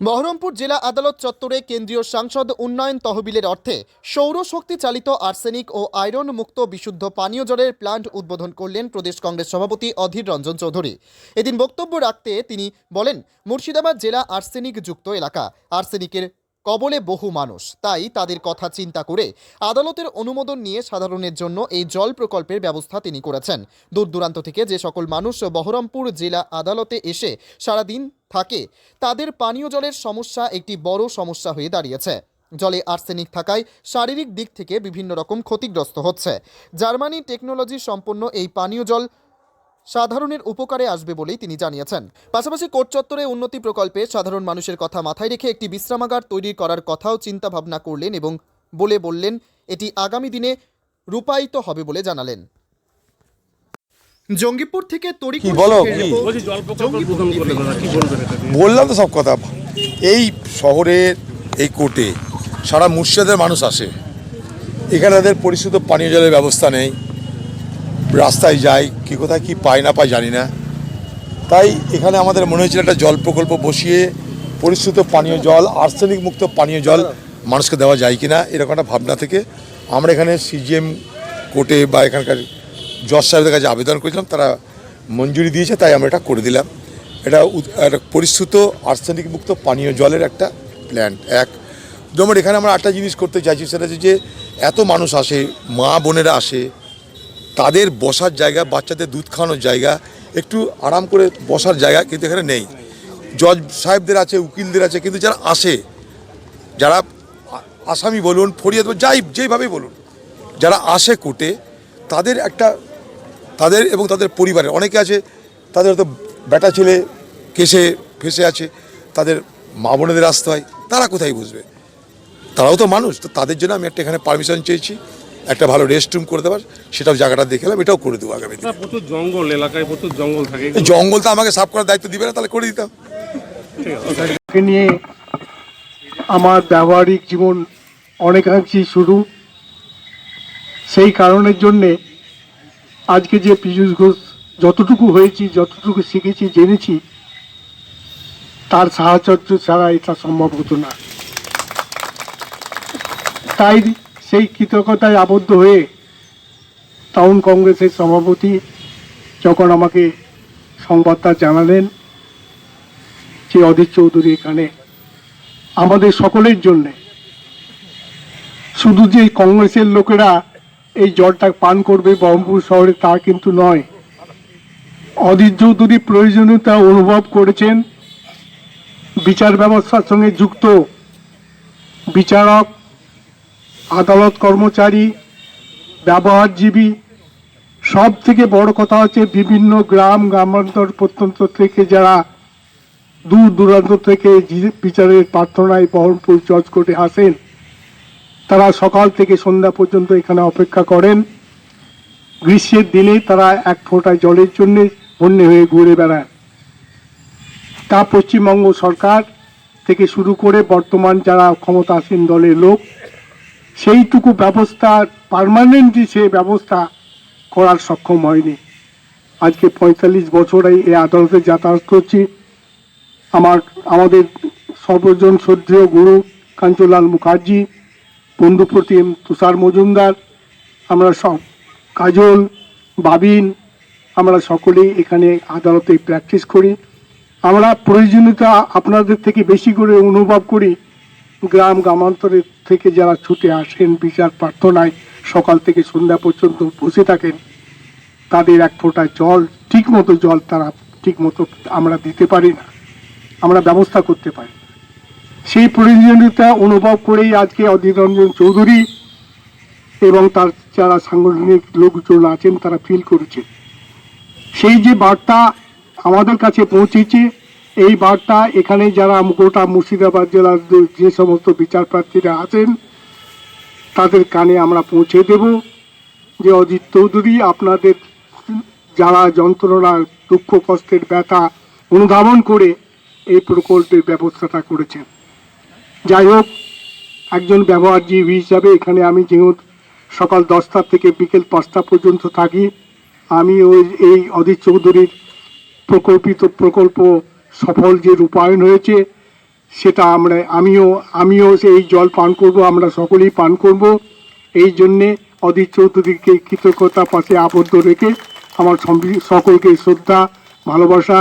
বহরমপুর জেলা আদালত চত্বরে কেন্দ্রীয় সাংসদ উন্নয়ন তহবিলের অর্থে সৌরশক্তি চালিত আর্সেনিক ও আয়রন মুক্ত বিশুদ্ধ পানীয় জলের প্লান্ট উদ্বোধন করলেন প্রদেশ কংগ্রেস সভাপতি অধীর রঞ্জন চৌধুরী। এদিন বক্তব্য রাখতে তিনি বলেন, মুর্শিদাবাদ জেলা আর্সেনিক যুক্ত এলাকা। আর্সেনিকের কবলে বহু মানুষ। তাই তাদের কথা চিন্তা করে আদালতের অনুমোদন নিয়ে সাধারণের জন্য এই জল প্রকল্পের ব্যবস্থা তিনি করেছেন। দূর দূরান্ত থেকে যে সকল মানুষ বহরমপুর জেলা আদালতে এসে সারাদিন থাকে। তাদের পানীয় জলের সমস্যা একটি বড় সমস্যা হয়ে দাঁড়িয়েছে। জলে আর্সেনিক থাকায় শারীরিক দিক থেকে বিভিন্ন রকম ক্ষতিগ্রস্ত হচ্ছে। জার্মানি টেকনোলজি সম্পন্ন এই পানীয় জল সাধারণের উপকারে আসবে বলেই তিনি জানিয়েছেন। পাশাপাশি কোর্ট চত্বরে উন্নতি প্রকল্পে সাধারণ মানুষের কথা মাথায় রেখে একটি বিশ্রামাগার তৈরি করার কথাও চিন্তা ভাবনা করলেন এবং বলে বললেন, এটি আগামী দিনে রূপায়িত হবে বলে জানালেন। জঙ্গিপুর থেকে তরিকুল কি বলো, কি? বললাম তো সব কথা। এই শহরের এই কোর্টে সারা মুর্শিদাদের মানুষ আসে। এখানে তাদের পরিশুদ্ধ পানীয় জলের ব্যবস্থা নেই। রাস্তায় যায় কি কোথায় কি পায় না পায় জানি না। তাই এখানে আমাদের মনে হয়েছিল একটা জল প্রকল্প বসিয়ে পরিশুদ্ধ পানীয় জল আর্সেনিক মুক্ত পানীয় জল মানুষকে দেওয়া যায় কি না এরকম একটা ভাবনা থেকে আমরা এখানে সিজিএম কোর্টে বা এখানকার জজ সাহেবদের কাছে আবেদন করেছিলাম, তারা মঞ্জুরি দিয়েছে, তাই আমরা এটা করে দিলাম। এটা একটা পরিশ্রুত আর্সেনিক মুক্ত পানীয় জলের একটা প্ল্যান্ট এক যেমন এখানে আমরা একটা জিনিস করতে চাইছি, সেটা যে এত মানুষ আসে, মা বোনেরা আসে, তাদের বসার জায়গা, বাচ্চাদের দুধ খাওয়ানোর জায়গা, একটু আরাম করে বসার জায়গা কিন্তু এখানে নেই। জজ সাহেবদের আছে, উকিলদের আছে, কিন্তু যারা আসে, যারা আসামি বলুন, ফরিয়াদ যাই, যেইভাবেই বলুন, যারা আসে কোর্টে, তাদের একটা তাদের এবং তাদের পরিবারের। অনেকে আছে তাদের হয়তো বেটা ছেলে কেসে ফেসে আছে তাদের মা বোনেদের আসতে হয় তারা কোথায় বুঝবে? তারাও তো মানুষ তো তাদের জন্য আমি একটা এখানে পারমিশন চেয়েছি একটা ভালো রেস্ট রুম করে দেওয়ার সেটাও জায়গাটা দেখলাম এটাও করে দেবো আগামী দিনে। প্রচুর জঙ্গল এলাকায় প্রচুর জঙ্গল থাকে জঙ্গল তো আমাকে সাফ করার দায়িত্ব দিবে না তাহলে করে দিতাম। ঠিক আছে। নিয়ে আমার ব্যবহারিক জীবন অনেকাংশেই শুরু। সেই কারণের জন্যে আজকে যে পীযূষ ঘোষ যতটুকু হয়েছি, যতটুকু শিখেছি, জেনেছি, তার সাহায্য ছাড়া এটা সম্ভব হতো না। তাই সেই কৃতজ্ঞতায় আবদ্ধ হয়ে টাউন কংগ্রেসের সভাপতি যখন আমাকে সংবাদটা জানালেন যে অধীর চৌধুরী এখানে আমাদের সকলের জন্যে, শুধু যে কংগ্রেসের লোকেরা এই জলটা পান করবে বহরমপুর শহরে তা কিন্তু নয়। অধীর চৌধুরী প্রয়োজনীয়তা অনুভব করেছেন। বিচার ব্যবস্থার সঙ্গে যুক্ত বিচারক, আদালত কর্মচারী, ব্যবহারজীবী সব থেকে বড় কথা হচ্ছে বিভিন্ন গ্রাম গ্রামান্তর প্রত্যন্ত থেকে যারা দূর দূরান্ত থেকে বিচারের প্রার্থনায় বহরমপুর জজ কোর্টে আসেন। তারা সকাল থেকে সন্ধ্যা পর্যন্ত এখানে অপেক্ষা করেন। গ্রীষ্মের দিনে তারা এক ফোঁটা জলের জন্য বন্যে হয়ে ঘুরে বেড়ায়। তা পশ্চিমবঙ্গ সরকার থেকে শুরু করে বর্তমান যারা ক্ষমতাসীন দলের লোক, সেইটুকু ব্যবস্থা, পার্মানেন্টলি সে ব্যবস্থা করার সক্ষম হয়নি। আজকে পঁয়তাল্লিশ বছর এই আদালতে যাতায়াত করছি। আমার, আমাদের সর্বজন শ্রদ্ধেয় গুরু কাঞ্চলাল মুখার্জি বন্ধুপ্রতিম তুষার মজুমদার, আমরা সব কাজল, বাবিন, আমরা সকলেই এখানে আদালতে প্র্যাকটিস করি। আমরা প্রয়োজনীয়তা আপনাদের থেকে বেশি করে অনুভব করি। গ্রাম গ্রামান্তরের থেকে যারা ছুটে আসেন, বিচার প্রার্থনায় সকাল থেকে সন্ধ্যা পর্যন্ত বসে থাকেন, তাদের এক ফোঁটা জল ঠিক মতো জল তারা ঠিক মতো আমরা দিতে পারি না। আমরা ব্যবস্থা করতে পারি। সেই প্রয়োজনীয়তা অনুভব করেই আজকে অধীর রঞ্জন চৌধুরী এবং তার যারা সাংগঠনিক লোকজন আছেন, তারা ফিল করেছে। সেই যে বার্তা আমাদের কাছে পৌঁছেছে, এই বার্তা এখানে যারা গোটা মুর্শিদাবাদ জেলার যে- সমস্ত বিচার প্রার্থীরা আছেন, তাদের কানে আমরা পৌঁছে দেব যে অজিত চৌধুরী আপনাদের যারা যন্ত্রণা, দুঃখ, কষ্টের ব্যথা অনুধাবন করে এই প্রকল্পের ব্যবস্থাটা করেছেন। যাই হোক, একজন ব্যবহারজীবী হিসাবে এখানে আমি যেহেতু সকাল দশটা থেকে বিকেল পাঁচটা পর্যন্ত থাকি, আমি ওই, এই অধীর চৌধুরীর প্রকল্পিত প্রকল্প সফল যে রূপায়ণ হয়েছে, সেটা আমরা, আমিও আমিও সেই জল পান করব, আমরা সকলেই পান করব। এই জন্যে অধীর চৌধুরীকে কৃতজ্ঞতা পাশে আবদ্ধ রেখে আমার সকলকে শ্রদ্ধা, ভালোবাসা